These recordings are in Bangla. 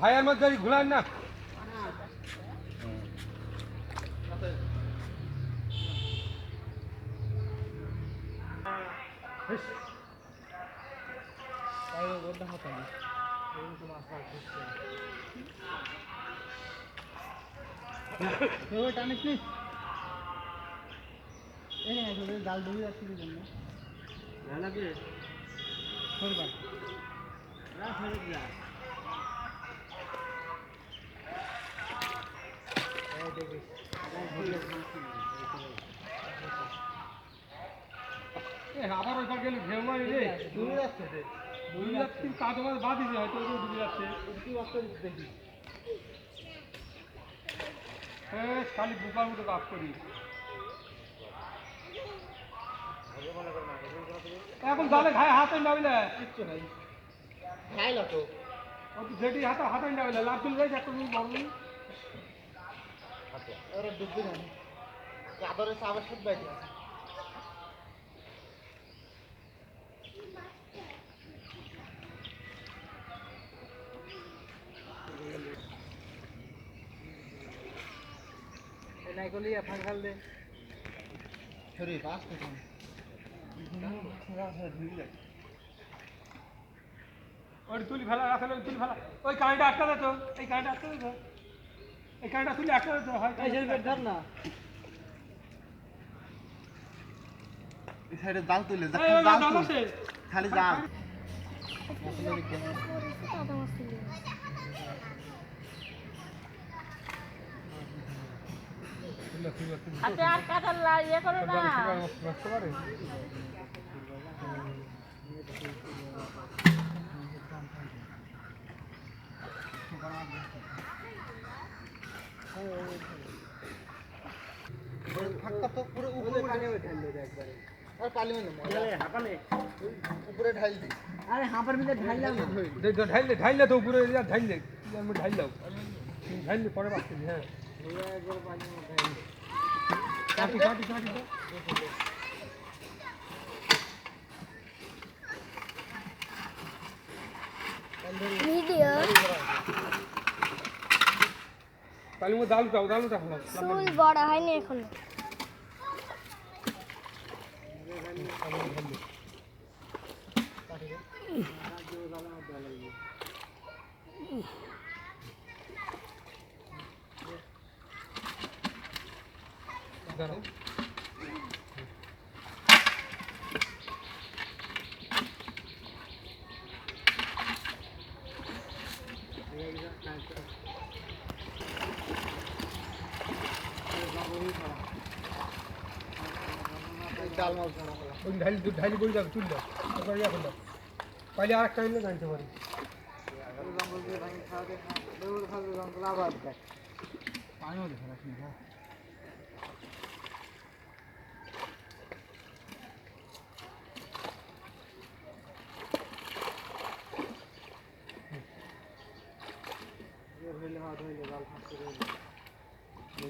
না টানিস নি এই না। তোদের জাল ডুবে যাচ্ছে জন্য সরবার এ, আবার ওইবার গেলে ঢেউ মারি রে। ডুবে যাচ্ছে ডুবে যাচ্ছে কাজ মাছ বাদিছে হয়তো ডুবে যাচ্ছে দেখি। হ্যাঁ খালি বুকার মতো কাপ করি। এখন জালে খায় হাতে নামিলে কিচ্ছু নাই। খাইলা তো। যেটি হাতে হাতে নামিলে লাভ চলে যায় একটা বড় ওরা ডুববি না সাথে বাইরে আছে তুলি ফেলা রাখলে তুলি ফেলা। ওই আটকা দে এই আটকা তুলি আটকা হয় ধর না। সাইডে জাল তুলে। খালি জাল হাতে আর কাটার লা- ইয়ে করো না ফাঁকটা তো পুরো উপরে পানি ঢাল দে একবারে আর পানি মানে হাঁপানে উপরে ঢাল দি আরে হাঁপার ভিতরে ঢাললাম না। দে দে ঢাইলে ঢাইলে তো উপরে ঢাইলে। আমি ঢাইল পরে বাকি হ্যাঁ। একবার পানি ঢাল কাটি কাটি কাটি দাও। ভিডিও তাহলে মো দাল উঠাও দাল উঠাও চুল বড় হয়নি এখনো দাঁড়াও ডাল হলো ওই ঢাইলে ঢাইলে বই যাবে চুল দাও। তারপরে ইয়া করে দাও। পাইলে আর একটা এলে জানতে পারি। জঙ্গল দিয়ে ভাঙি খাওয়াতে জঙ্গল আবার দেখ। পানিও দেখা যাচ্ছে না এই ধর ধর আরে কাঁটা খাবে তাই ধর তুই কাঁটা গিয়ে মাছ মাছ না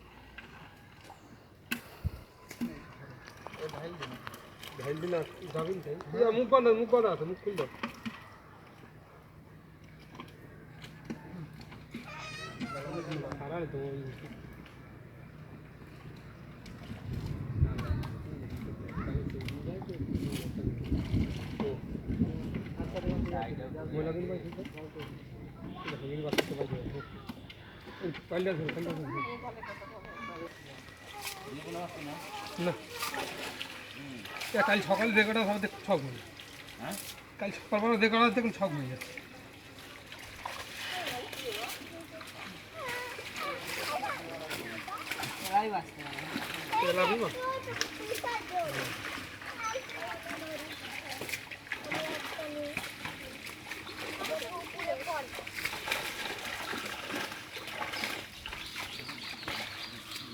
ঢাইল দিন যাবেন তাই মুখ বাঁধা মুখ বাঁধা আছে না। কাল সকালে দেখোটা সব দেখ ছক হয়ে হ্যাঁ? কাল সকালবেলা দেখোটা দেখুন ছক হয়ে যাচ্ছে।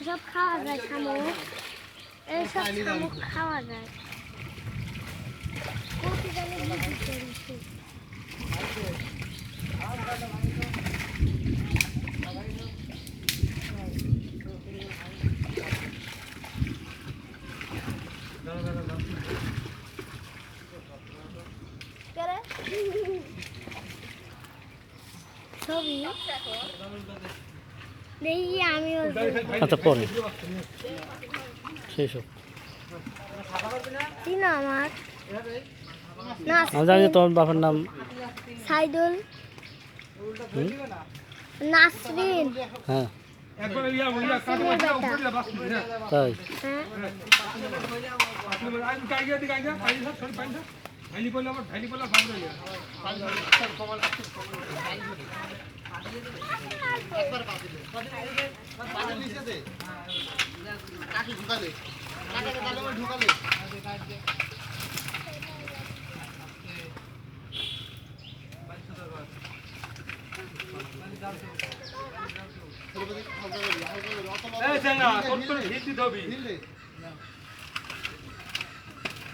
সব খাওয়া যায় শামুক এইসব শামুক খাওয়া যায় প্রতিদিনে বিক্রি করছি। কেরে? ছবি দেখি আমিও আচ্ছা পরে আমার। আমি জানি যে তোমার বাবার নাম সাইদুল। নাসরিন। হ্যাঁ। ইয়া ইয়া তাই? হ্যাঁ। আমি কাই গিয়ে দিকে আইগা পানি সব সরি পানি সব ভ্যালি পড়লে আমার ভ্যালি পড়লে ভাগ হয়ে যায় পানি নিচে দে কাকে ঢুকালে কাকে তালে ওই ঢুকালে এই চেঙ্গা তোর তোর হিট দিতে হবে দিলে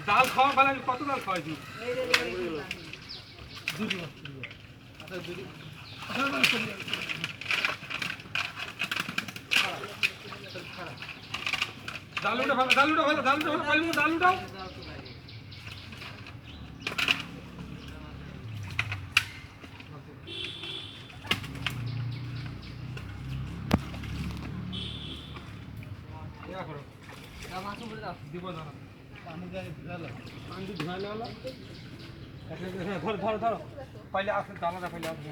ডাল খাওয়া বেলা কত ডাল খাওয়াইছি আচ্ছা দুদি ডাল উঠে ফেলো ডাল উঠে ফেলো ডাল উঠে ফেলো পাইলি ডাল উঠাও ইয়া করো দিব না পানি দিয়ে ঢালো পানি ধোয়া নেওয়া ধরো ধরো ধরো। পাইলে আসলে দালাটা পাইলে আসে।